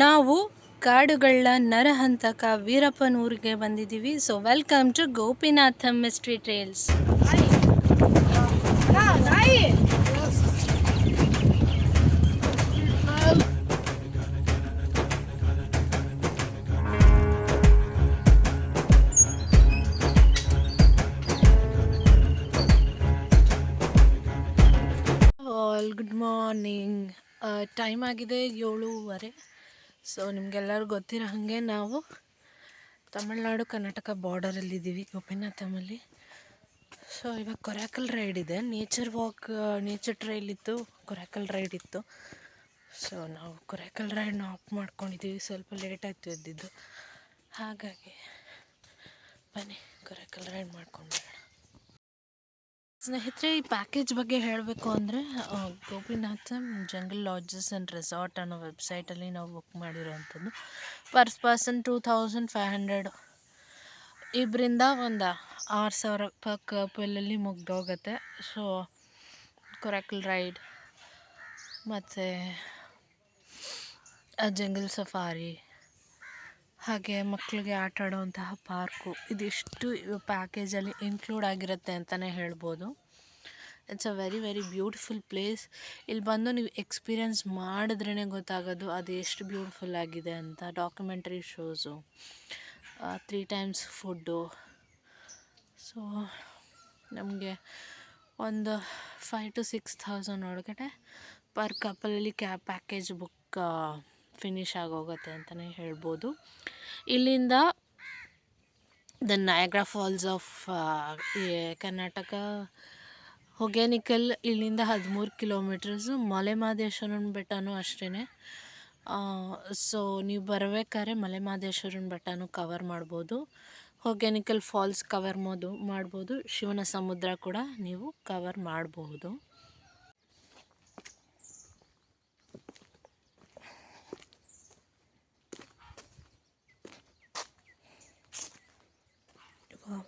ನಾವು ಕಾಡುಗಳ ನರಹಂತಕ ವೀರಪ್ಪನ ಊರಿಗೆ ಬಂದಿದ್ದೀವಿ. So welcome to Gopinatham mystery trails good morning time ಆಗಿದೆ ಏಳೂವರೆ. ಸೊ ನಿಮ್ಗೆಲ್ಲರೂ ಗೊತ್ತಿರೋ ಹಾಗೆ ನಾವು ತಮಿಳ್ನಾಡು ಕರ್ನಾಟಕ ಬಾರ್ಡರಲ್ಲಿದ್ದೀವಿ ಗೋಪಿನಾಥಮಲ್ಲಿ. ಸೊ ಇವಾಗ ಕೊರಾಕಲ್ ರೈಡ್ ಇದೆ. ನೇಚರ್ ವಾಕ್ ನೇಚರ್ ಟ್ರೈಲ್ ಇತ್ತು, ಕೊರಾಕಲ್ ರೈಡ್ ಇತ್ತು. ಸೊ ನಾವು ಕೊರಾಕಲ್ ರೈಡ್ನ ಆಫ್ ಮಾಡ್ಕೊಂಡಿದ್ದೀವಿ ಸ್ವಲ್ಪ ಲೇಟ್ ಆಯಿತು ಎದ್ದಿದ್ದು. ಹಾಗಾಗಿ ಬನ್ನಿ, ಕೊರಾಕಲ್ ರೈಡ್ ಮಾಡ್ಕೊಂಡು ಸ್ನೇಹಿತರೆ, ಈ ಪ್ಯಾಕೇಜ್ ಬಗ್ಗೆ ಹೇಳಬೇಕು ಅಂದರೆ Gopinatha jungle lodges and resort ಅನ್ನೋ ವೆಬ್ಸೈಟಲ್ಲಿ ನಾವು book ಮಾಡಿರೋವಂಥದ್ದು. Per person two thousand five hundred ಇಬ್ಬರಿಂದ ಒಂದು ಆರು ಸಾವಿರ ಪ ಕಪಲಲ್ಲಿ ಮುಗ್ದೋಗುತ್ತೆ. ಸೊ ಕೊರಕಲ್ ರೈಡ್ ಮತ್ತು ಜಂಗಲ್ ಸಫಾರಿ ಹಾಗೆ ಮಕ್ಕಳಿಗೆ ಆಟ ಆಡುವಂತಹ ಪಾರ್ಕು. ಇದಿಷ್ಟು ಪ್ಯಾಕೇಜಲ್ಲಿ ಇನ್ಕ್ಲೂಡ್ ಆಗಿರುತ್ತೆ ಅಂತಲೇ ಹೇಳ್ಬೋದು. It's a very very beautiful place ಇಲ್ಲಿ ಬಂದು ನೀವು ಎಕ್ಸ್ಪೀರಿಯನ್ಸ್ ಮಾಡಿದ್ರೇ ಗೊತ್ತಾಗೋದು ಅದು ಎಷ್ಟು ಬ್ಯೂಟಿಫುಲ್ ಆಗಿದೆ ಅಂತ. Documentary shows three times food so ನಮಗೆ ಒಂದು ಫೈವ್ ಟು ಸಿಕ್ಸ್ ಥೌಸಂಡ್ ಒಳಗಡೆ ಪರ್ ಕಪಲಲ್ಲಿ ಕ್ಯಾಬ್ ಪ್ಯಾಕೇಜ್ ಬುಕ್ ಫಿನಿಶ್ ಆಗೋಗುತ್ತೆ ಅಂತಲೇ ಹೇಳ್ಬೋದು. ಇಲ್ಲಿಂದ the Niagara falls of Karnataka Hogenakkal ಇಲ್ಲಿಂದ ಹದಿಮೂರು ಕಿಲೋಮೀಟರ್ಸು ಮಲೆ ಮಹದೇಶ್ವರನ ಬೆಟ್ಟನೂ ಅಷ್ಟೇ ಸೊ ನೀವು ಬರಬೇಕಾದ್ರೆ ಮಲೆಮಹದೇಶ್ವರನ ಬೆಟ್ಟನೂ ಕವರ್ ಮಾಡ್ಬೋದು. ಹೊಗೆನಿಕಲ್ ಫಾಲ್ಸ್ ಕವರ್ ಮಾಡೋದು ಮಾಡ್ಬೋದು. ಶಿವನ ಸಮುದ್ರ ಕೂಡ ನೀವು ಕವರ್ ಮಾಡಬಹುದು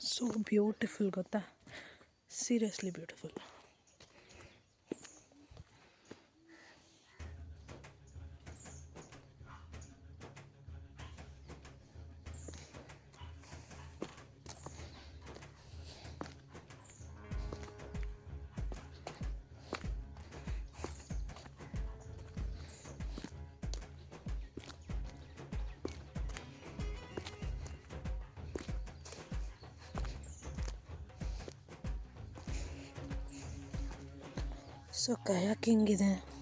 ಸೊ ಬ್ಯೂಟಿಫುಲ್ ಗೊತ್ತಾ? ಸೀರಿಯಸ್ಲಿ ಬ್ಯೂಟಿಫುಲ್ ಸೊ ಕಯಾಕಿಂಗ್ ಇದೆ ಸೊ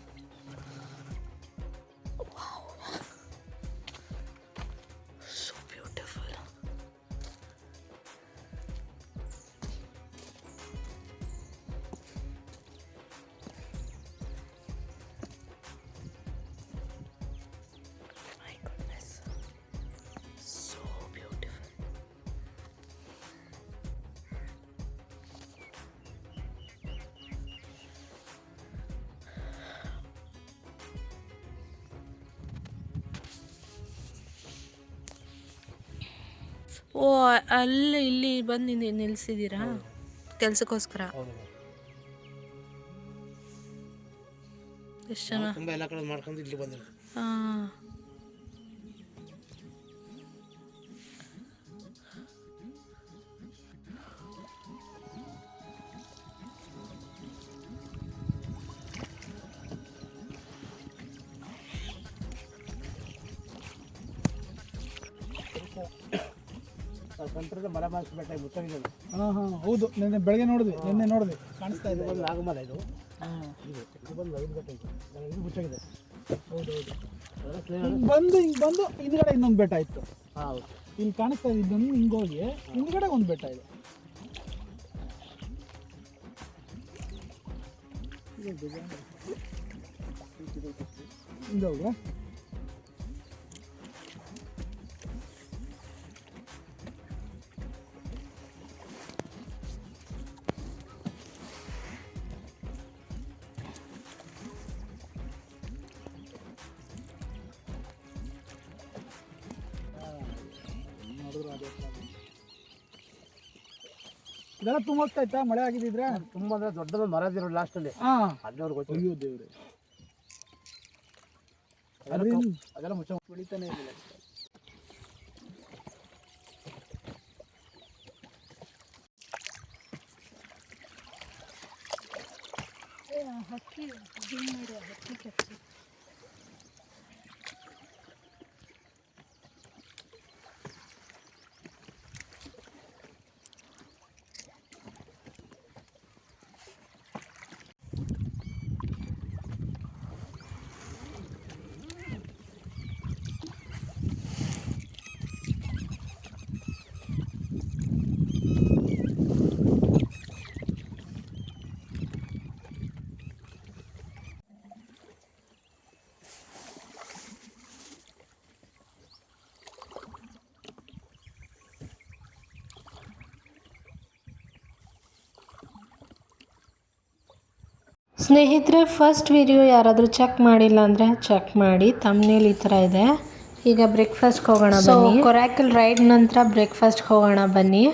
ಓ ಅಲ್ಲಿ ಇಲ್ಲಿ ಬಂದು ನಿ- ನಿಲ್ಸಿದ್ದೀರಾ ಕೆಲ್ಸಕ್ಕೋಸ್ಕರ? ಎಷ್ಟು ಜನ? ತುಂಬ ಎಲ್ಲ ಕಡೆ ಮಾಡ್ಕೊಂಡು ಇಲ್ಲಿ ಬಂದಿರೋದು. ಹಾಂ. ಕಂಟ್ರದ ಮಲೆ ಮಾಸ್ ಬೆಟ್ಟ ಮುಚ್ಚಾಗಿದೆ ಹಾಂ ಹಾಂ ಹೌದು. ನಿನ್ನೆ ಬೆಳಗ್ಗೆ ನೋಡಿದ್ವಿ. ನಿನ್ನೆ ನೋಡಿದ್ವಿ. ಕಾಣಿಸ್ತಾ ಇದೆ. ಒಂದು ನಾಗಮಲ ಇದು? ಹಾಂ. ಇದು ಬಂದು ಐದು ಬೆಟ್ಟ ಇದು ಮುಚ್ಚಾಗಿದೆ. ಹೌದು ಹೌದು. ಹಿಂಗೆ ಬಂದು ಹಿಂಗೆ ಬಂದು ಹಿಂದ್ಗಡೆ ಇನ್ನೊಂದು ಬೆಟ್ಟ ಇತ್ತು. ಹಾಂ ಹೌದು. ಇಲ್ಲಿ ಕಾಣಿಸ್ತಾ ಇದೆ ಇದೊಂದು ಹಿಂಗೆ ಹೋಗಿ ಹಿಂದ್ಗಡೆ ಒಂದು ಬೆಟ್ಟ ಇದೆ. ಹಿಂದೆ ಇದೆಲ್ಲ ತುಂಬ ಹೋಗ್ತಾ ಇತ್ತಾ? ಮಳೆ ಆಗಿದ್ದಿದ್ರೆ? ತುಂಬಾ ಅಂದ್ರೆ ದೊಡ್ಡದ ಮರ ಲಾಸ್ಟ್ ಲಾಸ್ಟಲ್ಲಿ ಹಾಂ. ಅಲ್ಲಿವ್ರು ಗೊತ್ತು. ಅಯ್ಯೋ ದೇವ್ರೆ. ಅದೆಲ್ಲ ಕಂ- ಅದೆಲ್ಲ ಮುಚ್ಚ ಹೊಡಿತಾನೆ ಇರಲಿಲ್ಲ. ಹಕ್ಕಿ ಮಾಡಿ ಹಕ್ಕಿ ಸ್ನೇಹಿತರೆ ಫಸ್ಟ್ ವಿಡಿಯೋ ಯಾರಾದರೂ ಚೆಕ್ ಮಾಡಿಲ್ಲ ಅಂದರೆ ಚೆಕ್ ಮಾಡಿ. ತಮ್ಮನೇಲಿ ಈ ಥರ ಇದೆ. ಈಗ ಬ್ರೇಕ್ಫಾಸ್ಟ್ಗೆ ಹೋಗೋಣ ಬನ್ನಿ. ಕೊರಾಕಲ್ ರೈಡ್ ನಂತರ ಬ್ರೇಕ್ಫಾಸ್ಟ್ಗೆ ಹೋಗೋಣ ಬನ್ನಿ.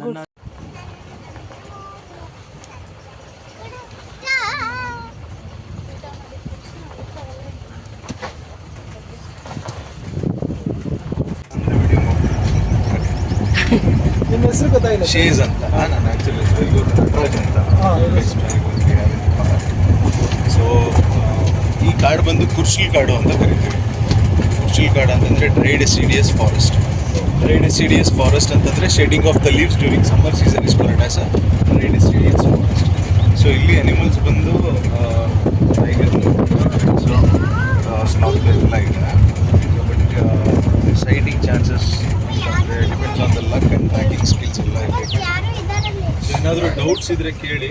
ನನ್ನ ಹೆಸರು ಗೊತ್ತಾಗಿಲ್ಲ. ಶೇಜ್ ಅಂತ. ನಾನು ಆ್ಯಕ್ಚುಲಿ ನಟರಾಜ್ ಅಂತ. ಸೊ ಈ ಕಾಡು ಬಂದು ಕುರ್ಶಿಲ್ ಕಾಡು ಅಂತ ಕರಿತೀವಿ. ಕುರ್ಶಿಲ್ ಕಾಡು ಅಂತಂದರೆ dried deciduous forest dried deciduous forest ಅಂತಂದರೆ shedding of the leaves during summer season is called as a dried deciduous forest so ಇಲ್ಲಿ ಅನಿಮಲ್ಸ್ ಬಂದು ಟೈಗರ್ ಸ್ನಾಕ್ ಎಲ್ಲ ಸ್ಕಿಲ್ಸ್ ಎಲ್ಲ ಏನಾದರೂ ಡೌಟ್ಸ್ ಇದ್ರೆ ಕೇಳಿ.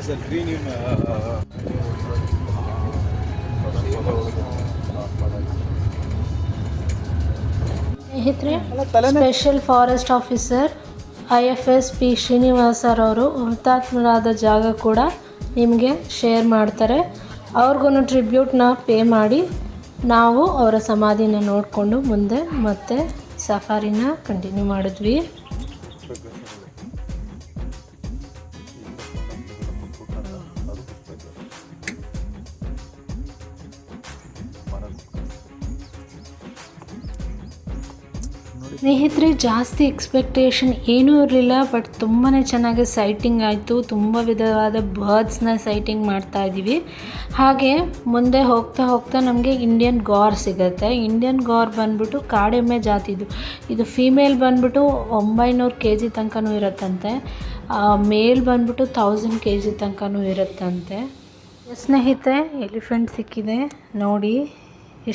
Green in. Uh, ಸ್ನೇಹಿತರೆ special forest officer I F S P ಶ್ರೀನಿವಾಸರವರು ಹುತಾತ್ಮರಾದ ಜಾಗ ಕೂಡ ನಿಮಗೆ ಶೇರ್ ಮಾಡ್ತಾರೆ ಅವ್ರಿಗೂ ಟ್ರಿಬ್ಯೂಟ್ನ ಪೇ ಮಾಡಿ ನಾವು ಅವರ ಸಮಾಧಿನ ನೋಡಿಕೊಂಡು ಮುಂದೆ ಮತ್ತೆ ಸಫಾರಿನ ಕಂಟಿನ್ಯೂ ಮಾಡಿದ್ವಿ ಸ್ನೇಹಿತರೆ, ಜಾಸ್ತಿ ಎಕ್ಸ್ಪೆಕ್ಟೇಷನ್ ಏನೂ ಇರಲಿಲ್ಲ ಬಟ್ ತುಂಬಾ ಚೆನ್ನಾಗಿ ಸೈಟಿಂಗ್ ಆಯಿತು. ತುಂಬ ವಿಧವಾದ ಬರ್ಡ್ಸ್ನ ಸೈಟಿಂಗ್ ಮಾಡ್ತಾ ಇದ್ದೀವಿ. ಹಾಗೆ ಮುಂದೆ ಹೋಗ್ತಾ ಹೋಗ್ತಾ ನಮಗೆ ಇಂಡಿಯನ್ ಗಾರ್ ಸಿಗುತ್ತೆ. ಇಂಡಿಯನ್ ಗಾರ್ ಬಂದ್ಬಿಟ್ಟು ಕಾಡೆಮ್ಮೆ ಜಾತಿದು ಇದು. ಫೀಮೇಲ್ ಬಂದ್ಬಿಟ್ಟು ಒಂಬೈನೂರು ಕೆ ಜಿ ತನಕನೂ ಇರುತ್ತಂತೆ. ಮೇಲ್ ಬಂದ್ಬಿಟ್ಟು ತೌಸಂಡ್ ಕೆ ಜಿ ತನಕನೂ ಇರುತ್ತಂತೆ. ಸ್ನೇಹಿತರೆ ಎಲಿಫೆಂಟ್ ಸಿಕ್ಕಿದೆ. ನೋಡಿ,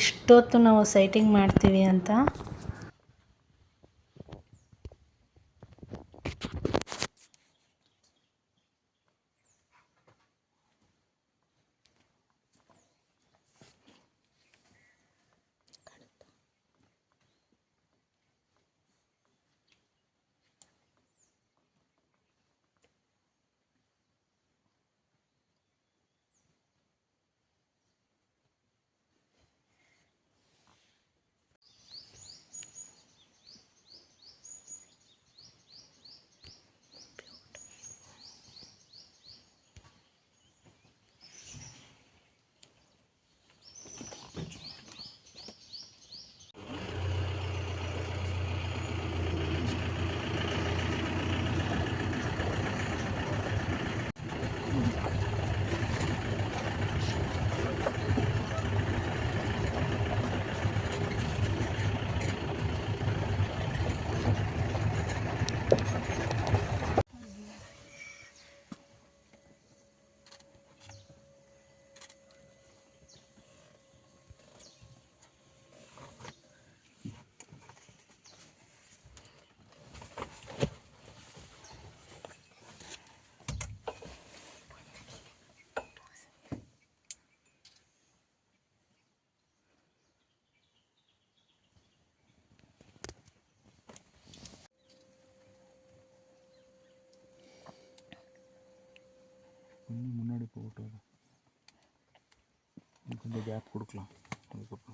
ಎಷ್ಟೊತ್ತು ನಾವು ಸೈಟಿಂಗ್ ಮಾಡ್ತೀವಿ ಅಂತ. இந்த கேப் கொடுக்கலாம். அதுக்கப்புறம்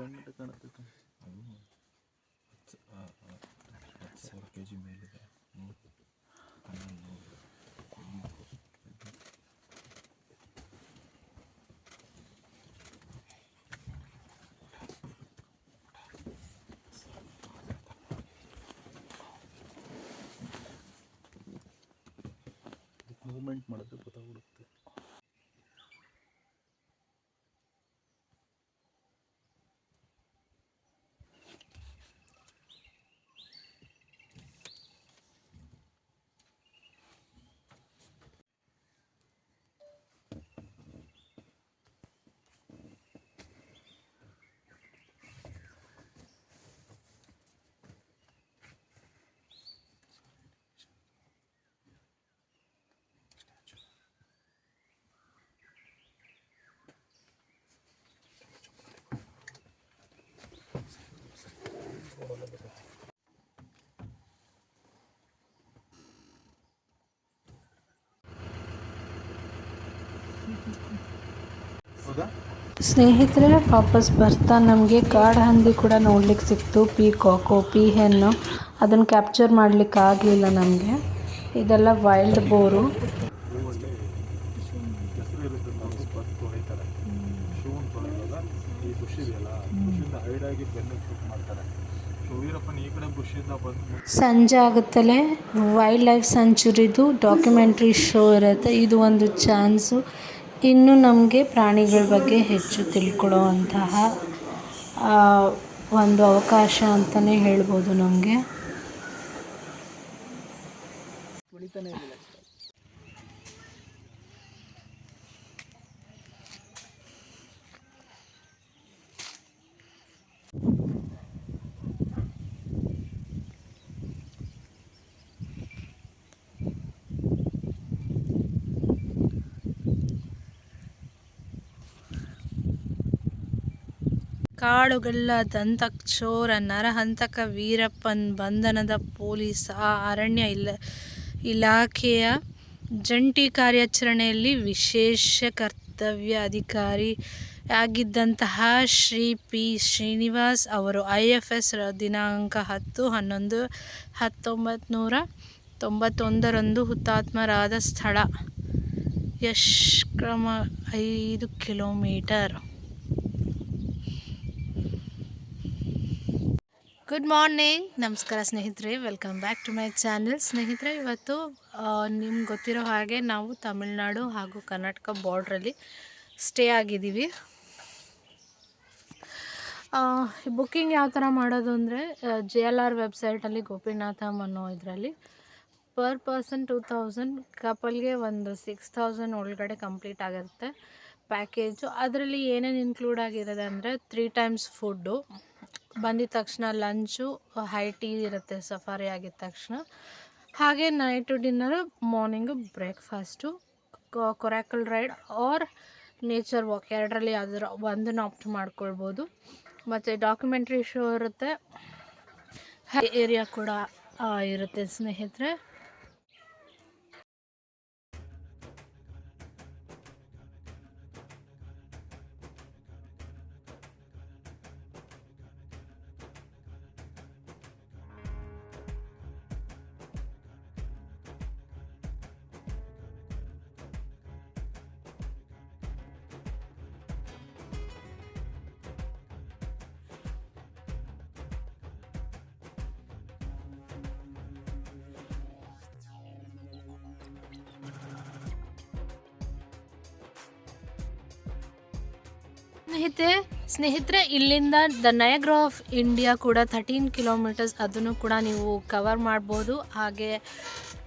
ಗ್ಯಾಪ್ ಕೊಡ್ಕಲ ಅದಕ್ಕಪ್ಪ ಸಾವಿರ ಕೆ ಜಿ ಮೇಲಿದೆ ಮೂವ್ಮೆಂಟ್ ಮಾಡಿದ್ರೆ ಗೊತ್ತಾಗ್ಬಿಡುತ್ತೆ ಸ್ನೇಹಿತರೆ, ವಾಪಸ್ ಬರ್ತಾ ನಮಗೆ ಕಾಡು ಹಂದಿ ಕೂಡ ನೋಡ್ಲಿಕ್ಕೆ ಸಿಕ್ತು. ಪೀಕಾಕು ಪಿ ಹೆಣ್ಣು. ಅದನ್ನು ಕ್ಯಾಪ್ಚರ್ ಮಾಡ್ಲಿಕ್ಕೆ ಆಗಲಿಲ್ಲ ನಮಗೆ. ಇದೆಲ್ಲ ವೈಲ್ಡ್ ಬೋರು. ಸಂಜೆ ಆಗುತ್ತಲೇ ವೈಲ್ಡ್ ಲೈಫ್ ಸೆಂಚುರಿದು ಡಾಕ್ಯುಮೆಂಟ್ರಿ ಶೋ ಇರುತ್ತೆ. ಇದು ಒಂದು ಚಾನ್ಸು. ಇನ್ನು ನಮಗೆ ಪ್ರಾಣಿಗಳ ಬಗ್ಗೆ ಹೆಚ್ಚು ತಿಳ್ಕೊಳ್ಳುವಂತಹ ಒಂದು ಅವಕಾಶ ಅಂತಲೇ ಹೇಳ್ಬೋದು ನಮಗೆ. ಕಾಡುಗಲ್ಲ ದಂತಕ್ಷೋರ ನರಹಂತಕ ವೀರಪ್ಪನ್ ಬಂಧನದ ಪೊಲೀಸ್ ಅರಣ್ಯ ಇಲ್ಲ ಇಲಾಖೆಯ ಜಂಟಿ ಕಾರ್ಯಾಚರಣೆಯಲ್ಲಿ ವಿಶೇಷ ಕರ್ತವ್ಯ ಅಧಿಕಾರಿ ಆಗಿದ್ದಂತಹ ಶ್ರೀ ಪಿ ಶ್ರೀನಿವಾಸ್ ಅವರು ಐ ಎಫ್ ಎಸ್ ದಿನಾಂಕ ಹತ್ತು ಹನ್ನೊಂದು ಹತ್ತೊಂಬತ್ತು ನೂರ ತೊಂಬತ್ತೊಂದರಂದು ಹುತಾತ್ಮರಾದ ಸ್ಥಳ. ಯಶ್ ಕ್ರಮ ಐದು ಕಿಲೋಮೀಟರ್. ಗುಡ್ ಮಾರ್ನಿಂಗ್ ನಮಸ್ಕಾರ ಸ್ನೇಹಿತರೆ welcome back to my channel ಸ್ನೇಹಿತರೆ, ಇವತ್ತು ನಿಮ್ಗೆ ಗೊತ್ತಿರೋ ಹಾಗೆ ನಾವು ತಮಿಳ್ನಾಡು ಹಾಗೂ ಕರ್ನಾಟಕ ಬಾರ್ಡ್ರಲ್ಲಿ ಸ್ಟೇ ಆಗಿದ್ದೀವಿ. ಬುಕ್ಕಿಂಗ್ ಯಾವ ಥರ ಮಾಡೋದು ಅಂದರೆ ಜೆ ಎಲ್ ಆರ್ ವೆಬ್ಸೈಟಲ್ಲಿ ಗೋಪಿನಾಥಮ್ ಅನ್ನೋ ಇದರಲ್ಲಿ. ಪರ್ ಪರ್ಸನ್ ಟೂ ತೌಸಂಡ್ ಕಪಲ್ಗೆ ಒಂದು ಸಿಕ್ಸ್ ತೌಸಂಡ್ ಒಳಗಡೆ ಕಂಪ್ಲೀಟ್ ಆಗಿರುತ್ತೆ ಪ್ಯಾಕೇಜು ಅದರಲ್ಲಿ ಏನೇನು ಇನ್ಕ್ಲೂಡ್ ಆಗಿರೋದಂದರೆ ತ್ರೀ ಟೈಮ್ಸ್ ಫುಡ್ಡು ಬಂದಿದ ತಕ್ಷಣ ಲಂಚು ಹೈ ಟೀ ಇರುತ್ತೆ, ಸಫಾರಿ ಆಗಿದ ತಕ್ಷಣ. ಹಾಗೆ night dinner morning breakfast coracle ride or nature walk ಎರಡರಲ್ಲಿ ಯಾವ್ದಾದ್ರು ಒಂದನ್ನು ಆಪ್ಟ್ ಮಾಡ್ಕೊಳ್ಬೋದು. ಮತ್ತು ಡಾಕ್ಯುಮೆಂಟ್ರಿ ಶೋ ಇರುತ್ತೆ. ಏರಿಯಾ ಕೂಡ ಇರುತ್ತೆ ಸ್ನೇಹಿತರೆ. ಸ್ನೇಹಿತೆ, ಸ್ನೇಹಿತರೆ, ಇಲ್ಲಿಂದ ದ ನಯಗ್ರಾ ಆಫ್ ಇಂಡಿಯಾ ಕೂಡ ಥರ್ಟೀನ್ ಕಿಲೋಮೀಟರ್ಸ್ ಅದನ್ನು ಕೂಡ ನೀವು ಕವರ್ ಮಾಡ್ಬೋದು. ಹಾಗೆ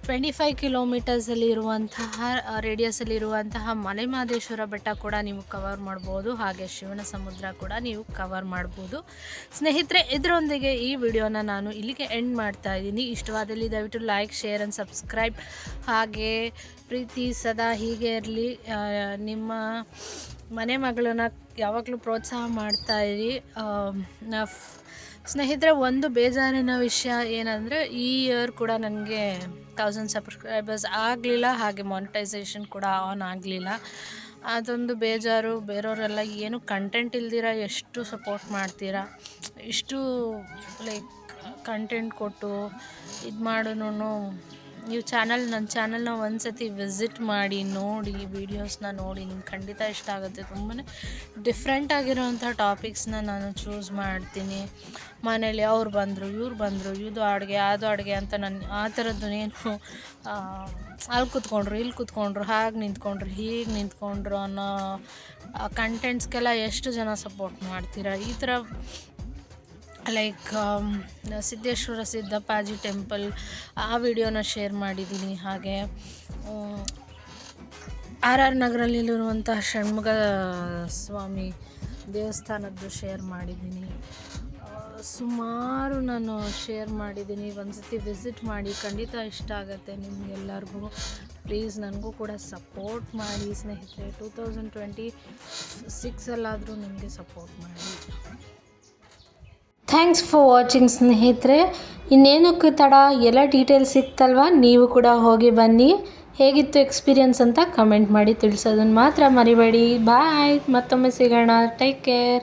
ಟ್ವೆಂಟಿ ಫೈವ್ ಕಿಲೋಮೀಟರ್ಸಲ್ಲಿ ಇರುವಂತಹ ರೇಡಿಯಸಲ್ಲಿ ಇರುವಂತಹ ಮಲೆ ಮಹದೇಶ್ವರ ಬೆಟ್ಟ ಕೂಡ ನೀವು ಕವರ್ ಮಾಡ್ಬೋದು. ಹಾಗೆ ಶಿವನ ಸಮುದ್ರ ಕೂಡ ನೀವು ಕವರ್ ಮಾಡ್ಬೋದು. ಸ್ನೇಹಿತರೆ, ಇದರೊಂದಿಗೆ ಈ ವಿಡಿಯೋನ ನಾನು ಇಲ್ಲಿಗೆ ಎಂಡ್ ಮಾಡ್ತಾ ಇದ್ದೀನಿ. ಇಷ್ಟವಾದಲ್ಲಿ ದಯವಿಟ್ಟು ಲೈಕ್ ಶೇರ್ ಆ್ಯಂಡ್ ಸಬ್ಸ್ಕ್ರೈಬ್ ಹಾಗೆ ಪ್ರೀತಿ ಸದಾ ಹೀಗೆ ಇರಲಿ. ನಿಮ್ಮ ಮನೆ ಮಗಳನ್ನ ಯಾವಾಗಲೂ ಪ್ರೋತ್ಸಾಹ ಮಾಡ್ತಾ ಇರಿ. ನಾ ಸ್ನೇಹಿತರೆ, ಒಂದು ಬೇಜಾರಿನ ವಿಷಯ ಏನಂದರೆ, ಈ ಇಯರ್ ಕೂಡ ನನಗೆ ಥೌಸಂಡ್ ಸಬ್ಸ್ಕ್ರೈಬರ್ಸ್ ಆಗಲಿಲ್ಲ, ಹಾಗೆ ಮಾನಿಟೈಸೇಷನ್ ಕೂಡ ಆನ್ ಆಗಲಿಲ್ಲ. ಅದೊಂದು ಬೇಜಾರು, ಬೇರೆಯವರೆಲ್ಲ ಏನು ಕಂಟೆಂಟ್ ಇಲ್ದಿರ ಎಷ್ಟು ಸಪೋರ್ಟ್ ಮಾಡ್ತೀರಾ? ಇಷ್ಟು ಲೈಕ್ ಕಂಟೆಂಟ್ ಕೊಟ್ಟು ಇದು ಮಾಡೋನು ನೀವು ಚಾನಲ್, ನನ್ನ ಚಾನಲ್ನ ಒಂದು ಸತಿ ವಿಸಿಟ್ ಮಾಡಿ, ನೋಡಿ ವೀಡಿಯೋಸ್ನ ನೋಡಿ, ನಿಮ್ಗೆ ಖಂಡಿತ ಇಷ್ಟ ಆಗುತ್ತೆ. ತುಂಬಾ ಡಿಫ್ರೆಂಟ್ ಆಗಿರೋವಂಥ ಟಾಪಿಕ್ಸ್ನ ನಾನು ಚೂಸ್ ಮಾಡ್ತೀನಿ. ಮನೇಲಿ ಅವ್ರು ಬಂದರು, ಇವ್ರು ಬಂದರು, ಇದು ಅಡುಗೆ, ಅದು ಅಡುಗೆ ಅಂತ ನನ್ನ ಆ ಥರದ್ದು ಏನು ಅಲ್ಲಿ ಕೂತ್ಕೊಂಡ್ರು, ಇಲ್ಲಿ ಕೂತ್ಕೊಂಡ್ರು, ಹಾಗೆ ನಿಂತ್ಕೊಂಡ್ರು, ಹೀಗೆ ನಿಂತ್ಕೊಂಡ್ರು ಅನ್ನೋ ಕಂಟೆಂಟ್ಸ್ಗೆಲ್ಲ ಎಷ್ಟು ಜನ ಸಪೋರ್ಟ್ ಮಾಡ್ತೀರಾ? ಈ ಥರ ಲೈಕ್ ಸಿದ್ದೇಶ್ವರ ಸಿದ್ದಪ್ಪಾಜಿ ಟೆಂಪಲ್ ಆ ವಿಡಿಯೋನ ಶೇರ್ ಮಾಡಿದ್ದೀನಿ ಹಾಗೆ ಆರ್ ಆರ್ ನಗರಲ್ಲಿರುವಂತಹ ಷಣ್ಮುಗ ಸ್ವಾಮಿ ದೇವಸ್ಥಾನದ್ದು ಶೇರ್ ಮಾಡಿದ್ದೀನಿ ಸುಮಾರು ನಾನು ಶೇರ್ ಮಾಡಿದ್ದೀನಿ ಒಂದು ಸತಿ ವಿಸಿಟ್ ಮಾಡಿ ಖಂಡಿತ ಇಷ್ಟ ಆಗುತ್ತೆ ನಿಮಗೆಲ್ಲರಿಗೂ. ಪ್ಲೀಸ್ ನನಗೂ ಕೂಡ ಸಪೋರ್ಟ್ ಮಾಡಿ ಸ್ನೇಹಿತರೆ. ಟೂ ತೌಸಂಡ್ ಟ್ವೆಂಟಿ ಸಿಕ್ಸಲ್ಲಾದರೂ ನಿಮಗೆ ಸಪೋರ್ಟ್ ಮಾಡಿ. ಥ್ಯಾಂಕ್ಸ್ ಫಾರ್ ವಾಚಿಂಗ್ ಸ್ನೇಹಿತರೆ. ಇನ್ನೇನಕ್ಕೆ ತಡ ಎಲ್ಲ ಡೀಟೇಲ್ಸ್ ಸಿಕ್ತಲ್ವ ನೀವು ಕೂಡ ಹೋಗಿ ಬನ್ನಿ. ಹೇಗಿತ್ತು ಎಕ್ಸ್ಪೀರಿಯನ್ಸ್ ಅಂತ ಕಮೆಂಟ್ ಮಾಡಿ ತಿಳಿಸೋದನ್ನು ಮಾತ್ರ ಮರಿಬೇಡಿ. ಬಾಯ್ ಮತ್ತೊಮ್ಮೆ ಸಿಗೋಣ. Take care